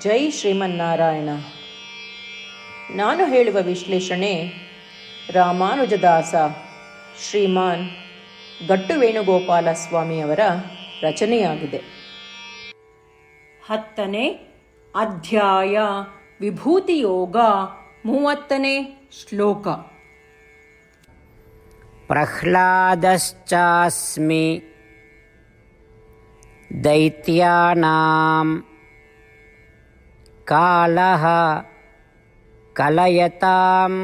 ಜೈ ಶ್ರೀಮನ್ನಾರಾಯಣ. ನಾನು ಹೇಳುವ ವಿಶ್ಲೇಷಣೆ ರಾಮಾನುಜದಾಸ ಶ್ರೀಮಾನ್ ಗಟ್ಟು ವೇಣುಗೋಪಾಲ ಸ್ವಾಮಿಯವರ ರಚನೆಯಾಗಿದೆ. ಹತ್ತನೇ ಅಧ್ಯಾಯ ವಿಭೂತಿಯೋಗ ಮೂವತ್ತನೇ ಶ್ಲೋಕ. ಪ್ರಹ್ಲಾದಶ್ಚಾಸ್ಮಿ ದೈತ್ಯಾನಾಂ कालः कलयताम्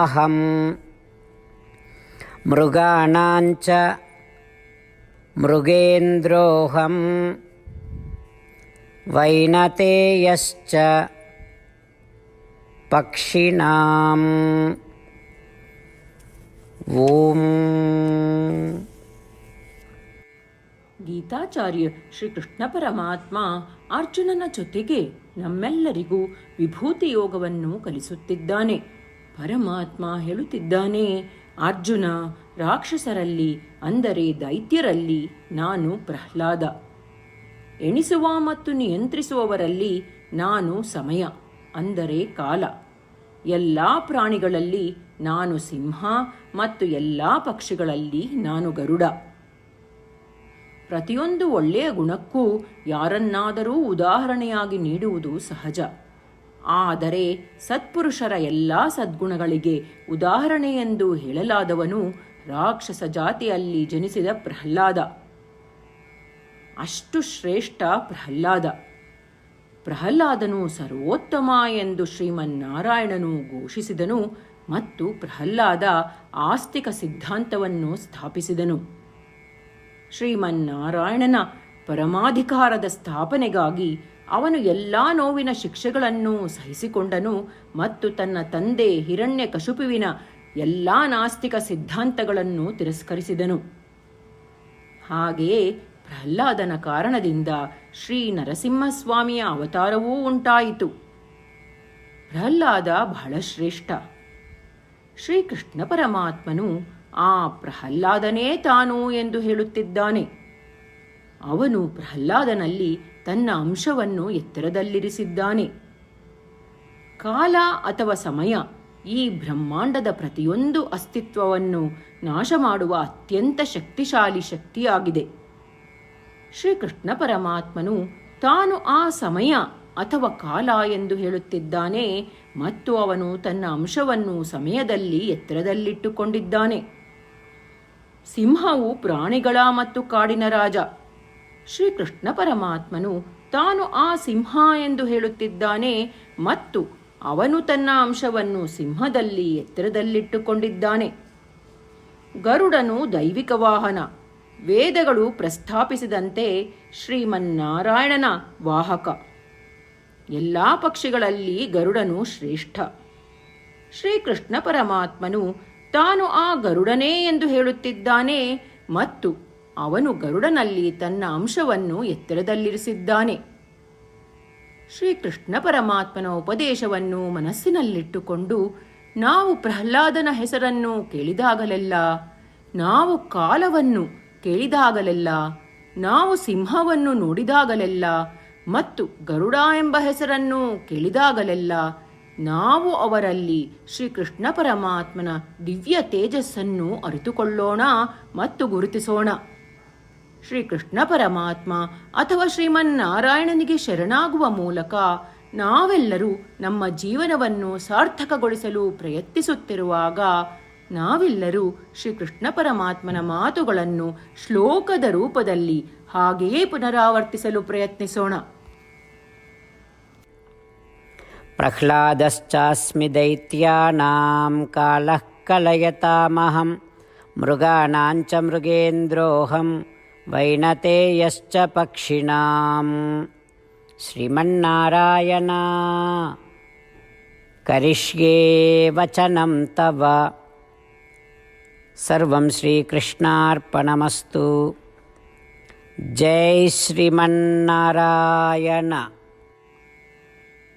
अहं मृगाणां च मृगेन्द्रोऽहं वैनतेयश्च पक्षिणाम् ॐ गीताचार्य श्रीकृष्णपरमात्मा ಅರ್ಜುನನ ಜೊತೆಗೆ ನಮ್ಮೆಲ್ಲರಿಗೂ ವಿಭೂತಿ ಯೋಗವನ್ನು ಕಲಿಸುತ್ತಿದ್ದಾನೆ. ಪರಮಾತ್ಮ ಹೇಳುತ್ತಿದ್ದಾನೆ, ಅರ್ಜುನ, ರಾಕ್ಷಸರಲ್ಲಿ, ಅಂದರೆ ದೈತ್ಯರಲ್ಲಿ ನಾನು ಪ್ರಹ್ಲಾದ. ಎಣಿಸುವ ಮತ್ತು ನಿಯಂತ್ರಿಸುವವರಲ್ಲಿ ನಾನು ಸಮಯ, ಅಂದರೆ ಕಾಲ. ಎಲ್ಲ ಪ್ರಾಣಿಗಳಲ್ಲಿ ನಾನು ಸಿಂಹ ಮತ್ತು ಎಲ್ಲ ಪಕ್ಷಿಗಳಲ್ಲಿ ನಾನು ಗರುಡ. ಪ್ರತಿಯೊಂದು ಒಳ್ಳೆಯ ಗುಣಕ್ಕೂ ಯಾರನ್ನಾದರೂ ಉದಾಹರಣೆಯಾಗಿ ನೀಡುವುದು ಸಹಜ. ಆದರೆ ಸತ್ಪುರುಷರ ಎಲ್ಲ ಸದ್ಗುಣಗಳಿಗೆ ಉದಾಹರಣೆ ಎಂದು ಹೇಳಲಾದವನು ರಾಕ್ಷಸ ಜಾತಿಯಲ್ಲಿ ಜನಿಸಿದ ಪ್ರಹ್ಲಾದ. ಅಷ್ಟು ಶ್ರೇಷ್ಠ ಪ್ರಹ್ಲಾದ. ಪ್ರಹ್ಲಾದನು ಸರ್ವೋತ್ತಮ ಎಂದು ಶ್ರೀಮನ್ನಾರಾಯಣನು ಘೋಷಿಸಿದನು ಮತ್ತು ಪ್ರಹ್ಲಾದ ಆಸ್ತಿಕ ಸಿದ್ಧಾಂತವನ್ನು ಸ್ಥಾಪಿಸಿದನು. ಶ್ರೀಮನ್ನಾರಾಯಣನ ಪರಮಾಧಿಕಾರದ ಸ್ಥಾಪನೆಗಾಗಿ ಅವನು ಎಲ್ಲ ನೋವಿನ ಶಿಕ್ಷೆಗಳನ್ನು ಸಹಿಸಿಕೊಂಡನು ಮತ್ತು ತನ್ನ ತಂದೆ ಹಿರಣ್ಯ ಕಶುಪುವಿನ ಎಲ್ಲ ನಾಸ್ತಿಕ ಸಿದ್ಧಾಂತಗಳನ್ನು ತಿರಸ್ಕರಿಸಿದನು. ಹಾಗೆಯೇ ಪ್ರಹ್ಲಾದನ ಕಾರಣದಿಂದ ಶ್ರೀ ನರಸಿಂಹಸ್ವಾಮಿಯ ಅವತಾರವೂ ಉಂಟಾಯಿತು. ಪ್ರಹ್ಲಾದ ಬಹಳ ಶ್ರೇಷ್ಠ. ಶ್ರೀಕೃಷ್ಣ ಪರಮಾತ್ಮನು ಆ ಪ್ರಹ್ಲಾದನೇ ತಾನು ಎಂದು ಹೇಳುತ್ತಿದ್ದಾನೆ. ಅವನು ಪ್ರಹ್ಲಾದನಲ್ಲಿ ತನ್ನ ಅಂಶವನ್ನು ಎತ್ತರದಲ್ಲಿರಿಸಿದ್ದಾನೆ. ಕಾಲ ಅಥವಾ ಸಮಯ ಈ ಬ್ರಹ್ಮಾಂಡದ ಪ್ರತಿಯೊಂದು ಅಸ್ತಿತ್ವವನ್ನು ನಾಶ ಮಾಡುವ ಅತ್ಯಂತ ಶಕ್ತಿಶಾಲಿ ಶಕ್ತಿಯಾಗಿದೆ. ಶ್ರೀಕೃಷ್ಣ ಪರಮಾತ್ಮನು ತಾನು ಆ ಸಮಯ ಅಥವಾ ಕಾಲ ಎಂದು ಹೇಳುತ್ತಿದ್ದಾನೆ ಮತ್ತು ಅವನು ತನ್ನ ಅಂಶವನ್ನು ಸಮಯದಲ್ಲಿ ಎತ್ತರದಲ್ಲಿಟ್ಟುಕೊಂಡಿದ್ದಾನೆ. ಸಿಂಹವು ಪ್ರಾಣಿಗಳ ಮತ್ತು ಕಾಡಿನ ರಾಜ. ಶ್ರೀಕೃಷ್ಣ ಪರಮಾತ್ಮನು ತಾನು ಆ ಸಿಂಹ ಎಂದು ಹೇಳುತ್ತಿದ್ದಾನೆ ಮತ್ತು ಅವನು ತನ್ನ ಅಂಶವನ್ನು ಸಿಂಹದಲ್ಲಿ ಎತ್ತರದಲ್ಲಿಟ್ಟುಕೊಂಡಿದ್ದಾನೆ. ಗರುಡನು ದೈವಿಕ ವಾಹನ, ವೇದಗಳು ಪ್ರಸ್ತಾಪಿಸಿದಂತೆ ಶ್ರೀಮನ್ನಾರಾಯಣನ ವಾಹಕ. ಎಲ್ಲ ಪಕ್ಷಿಗಳಲ್ಲಿ ಗರುಡನು ಶ್ರೇಷ್ಠ. ಶ್ರೀಕೃಷ್ಣ ಪರಮಾತ್ಮನು ತಾನು ಆ ಗರುಡನೇ ಎಂದು ಹೇಳುತ್ತಿದ್ದಾನೆ ಮತ್ತು ಅವನು ಗರುಡನಲ್ಲಿ ತನ್ನ ಅಂಶವನ್ನು ಎತ್ತರದಲ್ಲಿರಿಸಿದ್ದಾನೆ. ಶ್ರೀಕೃಷ್ಣ ಪರಮಾತ್ಮನ ಉಪದೇಶವನ್ನು ಮನಸ್ಸಿನಲ್ಲಿಟ್ಟುಕೊಂಡು, ನಾವು ಪ್ರಹ್ಲಾದನ ಹೆಸರನ್ನು ಕೇಳಿದಾಗಲೆಲ್ಲ, ನಾವು ಕಾಲವನ್ನು ಕೇಳಿದಾಗಲೆಲ್ಲ, ನಾವು ಸಿಂಹವನ್ನು ನೋಡಿದಾಗಲೆಲ್ಲ ಮತ್ತು ಗರುಡ ಎಂಬ ಹೆಸರನ್ನು ಕೇಳಿದಾಗಲೆಲ್ಲ ನಾವು ಅವರಲ್ಲಿ ಶ್ರೀಕೃಷ್ಣ ಪರಮಾತ್ಮನ ದಿವ್ಯ ತೇಜಸ್ಸನ್ನು ಅರಿತುಕೊಳ್ಳೋಣ ಮತ್ತು ಗುರುತಿಸೋಣ. ಶ್ರೀಕೃಷ್ಣ ಪರಮಾತ್ಮ ಅಥವಾ ಶ್ರೀಮನ್ನಾರಾಯಣನಿಗೆ ಶರಣಾಗುವ ಮೂಲಕ ನಾವೆಲ್ಲರೂ ನಮ್ಮ ಜೀವನವನ್ನು ಸಾರ್ಥಕಗೊಳಿಸಲು ಪ್ರಯತ್ನಿಸುತ್ತಿರುವಾಗ ನಾವೆಲ್ಲರೂ ಶ್ರೀಕೃಷ್ಣ ಪರಮಾತ್ಮನ ಮಾತುಗಳನ್ನು ಶ್ಲೋಕದ ರೂಪದಲ್ಲಿ ಹಾಗೆಯೇ ಪುನರಾವರ್ತಿಸಲು ಪ್ರಯತ್ನಿಸೋಣ. प्रह्लादश्चास्मि दैत्यानां कालः कलयतामहं मृगाणां च मृगेन्द्रोऽहं वैनतेयश्च पक्षिणां श्रीमन्नारायण करिष्ये वचनं तव सर्वं श्रीकृष्णार्पणमस्तु जय श्रीमन्नारायण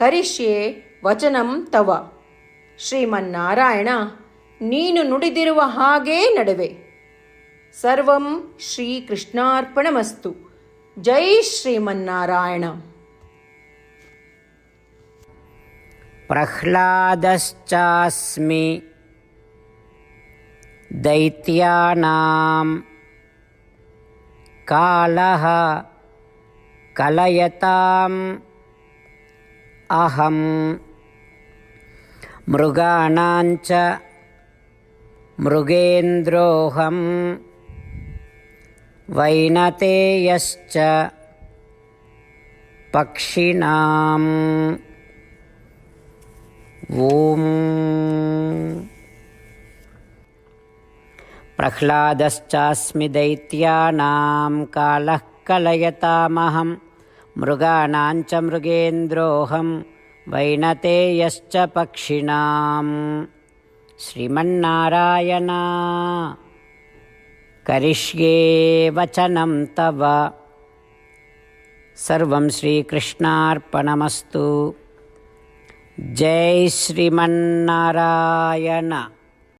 ಕರಿಷ್ಯೆ ವಚನಂ ತವ ಶ್ರೀಮನ್ನಾರಾಯಣ ನೀನು ನುಡಿದಿರುವ ಹಾಗೇ ನಡುವೆ ಸರ್ವಂ ಶ್ರೀಕೃಷ್ಣಾರ್ಪಣಮಸ್ತು ಜೈ ಶ್ರೀಮನ್ನಾರಾಯಣ प्रह्लादश्चास्मि दैत्यानां कालः कलयताम् अहं मृगाणां च मृगेन्द्रोऽहं वैनतेयश्च पक्षिणाम् ॐ प्रह्लादश्चास्मि दैत्यानां कालः कलयतामहं मृगाणां च मृगेन्द्रोऽहं वैनतेयश्च पक्षिणाम्। श्रीमन्नारायण। करिष्ये वचनं तव। सर्वं श्रीकृष्णार्पणमस्तु। जय श्रीमन्नारायण